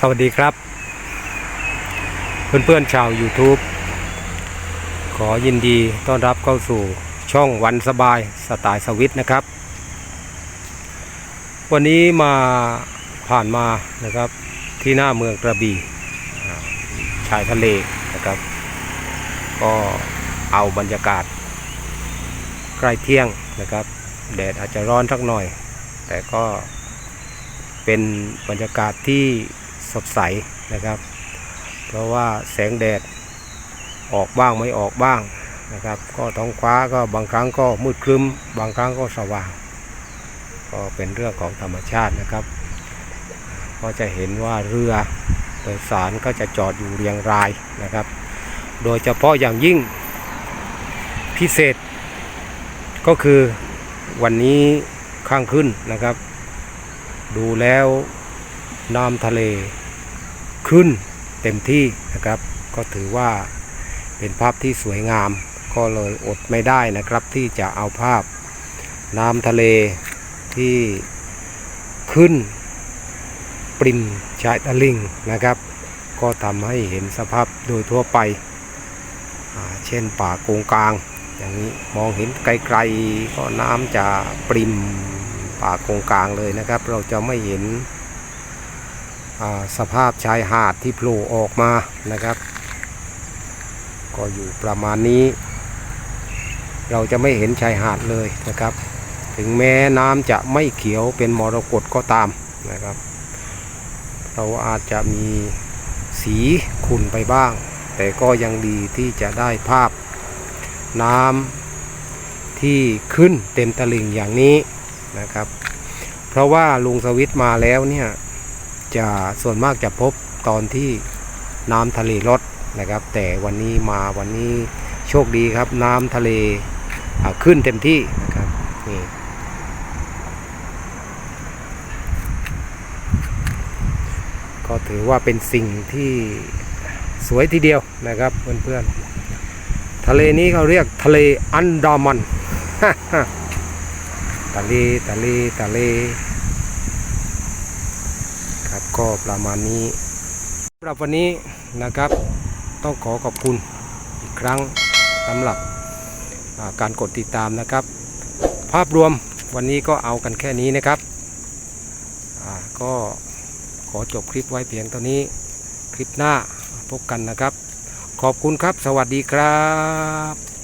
สวัสดีครับ เพื่อนๆชาว YouTube ขอยินดีต้อนรับเข้าสู่ช่องวันสบายสไตล์สวิตนะครับ วันนี้มาผ่านมานะครับที่หน้าเมืองกระบี่ชายทะเลนะครับ ก็เอาบรรยากาศ ใกล้เที่ยงนะครับ แดดอาจจะร้อนสักหน่อย แต่ก็เป็นบรรยากาศที่ สดใสนะครับ เพราะว่าแสงแดดออกบ้างไม่ออกบ้างนะครับ ก็ท้องฟ้าก็บางครั้งก็มืดครึ้ม บางครั้งก็สว่าง ก็เป็นเรื่องของธรรมชาตินะครับ ก็จะเห็นว่าเรือโดยสารก็จะจอดอยู่เรียงรายนะครับ โดยเฉพาะอย่างยิ่งพิเศษก็คือวันนี้ข้างขึ้นนะครับ ดูแล้วน้ำทะเล ขึ้นเต็มที่นะครับ ก็ถือว่าเป็นภาพที่สวยงาม ก็เลยอดไม่ได้นะครับ ที่จะเอาภาพน้ำทะเลที่ขึ้นปริมชายตะลิงนะครับ ก็ทำให้เห็นสภาพโดยทั่วไป เช่นป่าโกงกลาง อย่างนี้มองเห็นไกลๆก็น้ำจะปริมป่าโกงกลางเลยนะครับ เราจะไม่เห็น สภาพชายหาดที่โผล่ออกมานะครับ ก็อยู่ประมาณนี้ เราจะไม่เห็นชายหาดเลยนะครับ ถึงแม้น้ำจะไม่เขียวเป็นมรกตก็ตามนะครับ เราอาจจะมีสีขุ่นไปบ้าง แต่ก็ยังดีที่จะได้ภาพน้ำที่ขึ้นเต็มตลิ่งอย่างนี้นะครับ เพราะว่าลุงสวิตมาแล้วเนี่ย จะส่วนมากจะพบตอนที่น้ำทะเลลดนะครับ แต่วันนี้มาวันนี้โชคดีครับ น้ำทะเลขึ้นเต็มที่นะครับนี่ก็ถือว่าเป็นสิ่งที่สวยทีเดียวนะครับเพื่อนๆทะเลนี้เขาเรียกทะเลอันดามัน ทะเลทะเลทะเล ครับก็ประมาณนี้สำหรับวันนี้นะครับต้องขอขอบคุณอีกครั้งสำหรับการกดติดตามนะครับ ภาพรวมวันนี้ก็เอากันแค่นี้นะครับก็ขอจบคลิปไว้เพียงเท่านี้คลิปหน้าพบกันนะครับ ขอบคุณครับ สวัสดีครับ